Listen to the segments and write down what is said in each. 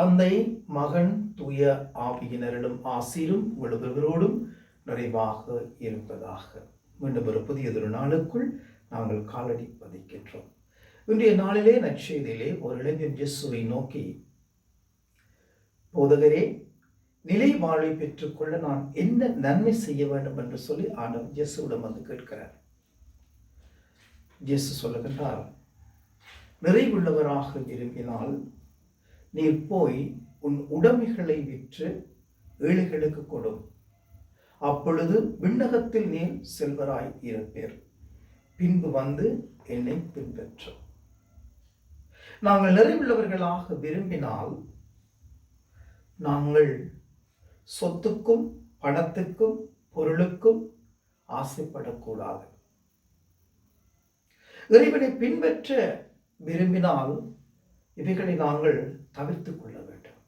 தந்தை மகன் தூய ஆவியினரிடம் ஆசீரும் ஒழுகுவரோடும் நிறைவாக இருப்பதாக. மீண்டும் ஒரு புதியதொரு நாளுக்குள் நாங்கள் காலடி பதிக்கின்றோம். இன்றைய நாளிலே நற்செய்தியிலே ஒரு இளைஞன் இயேசுவை நோக்கி போதகரே நிலை வாழ்வை பெற்றுக்கொள்ள நான் என்ன நன்மை செய்ய வேண்டும்? என்று சொல்லி ஆண்டவர் இயேசுவிடம் வந்து கேட்கிறார். இயேசு சொல்லுகின்றார் நிறைவுள்ளவராக விரும்பினால் நீர் போய் உன் உடைமைகளை விற்று ஏழைகளுக்கு கொடும் அப்பொழுது விண்ணகத்தில் நீர் செல்வராய் இருப்பீர். பின்பு வந்து என்னை பின்பற்றும் நாங்கள் நிறைவுள்ளவர்களாக விரும்பினால் நாங்கள் சொத்துக்கும் பணத்துக்கும் பொருளுக்கும் ஆசைப்படக்கூடாது. இறைவனை பின்பற்ற விரும்பினால் இவைகளை நாங்கள் தவிர்த்து கொள்ள வேண்டும்.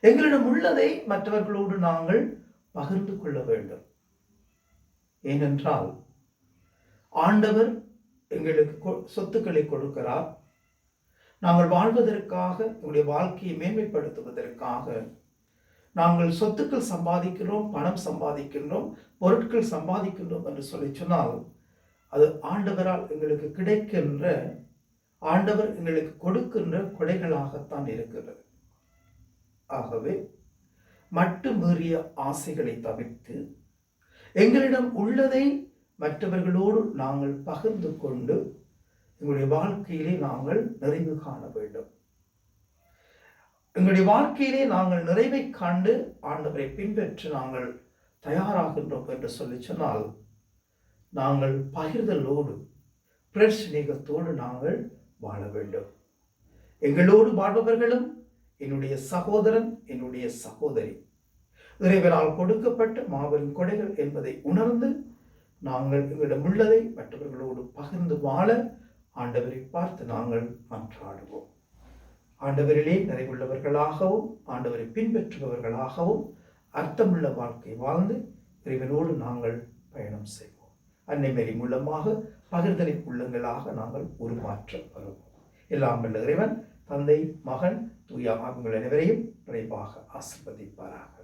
எங்களிடம் உள்ளதை மற்றவர்களோடு நாங்கள் பகிர்ந்து கொள்ள வேண்டும். ஏனென்றால் ஆண்டவர் எங்களுக்கு கொ- சொத்துக்களை கொடுக்கிறார். நாங்கள் வாழ்வதற்காக எங்களுடைய வாழ்க்கையை மேன்மைப்படுத்துவதற்காக நாங்கள் சொத்துக்கள் சம்பாதிக்கிறோம் பணம் சம்பாதிக்கின்றோம் பொருட்கள் சம்பாதிக்கின்றோம் என்று சொல்லி சொன்னால் அது ஆண்டவரால் எங்களுக்கு கிடைக்கின்ற ஆண்டவர் எங்களுக்கு கொடுக்கின்ற கொடைகளாகத்தான் இருக்கிறது. ஆகவே மட்டு மீறிய ஆசைகளை தவிர்த்து எங்களிடம் உள்ளதை மற்றவர்களோடு நாங்கள் பகிர்ந்து கொண்டு எங்களுடைய வாழ்க்கையிலே நாங்கள் நிறைவு காண வேண்டும். எங்களுடைய வாழ்க்கையிலே நாங்கள் நிறைவை காண்டு ஆண்டவரை பின்பற்றி நாங்கள் தயாராகின்றோம் என்று சொல்லி சொன்னால் நாங்கள் பகிர்தலோடு பிரச்சனைகத்தோடு நாங்கள் வாழ வேண்டும். எங்களோடு வாழ்பவர்களும் என்னுடைய சகோதரன் என்னுடைய சகோதரி இறைவனால் கொடுக்கப்பட்ட மாபெரும் கொடைகள் என்பதை உணர்ந்து நாங்கள் எங்களிடம் உள்ளதை மற்றவர்களோடு பகிர்ந்து வாழ ஆண்டவரை பார்த்து நாங்கள் மன்றாடுவோம். ஆண்டவரிலே நிறைவுள்ளவர்களாகவும் ஆண்டவரை பின்பற்றுபவர்களாகவும் அர்த்தமுள்ள வாழ்க்கை வாழ்ந்து இறைவனோடு நாங்கள் பயணம் செய்வோம். அன்னை மேரி மூலமாக பகிர்தலை உள்ளங்களாக நாங்கள் உருமாற்ற வருவோம். எல்லாம் வல்ல இறைவன் தந்தை மகன் தூய ஆகுங்கள் அனைவரையும் விரைவாக ஆசிர்வதிப்பாராக.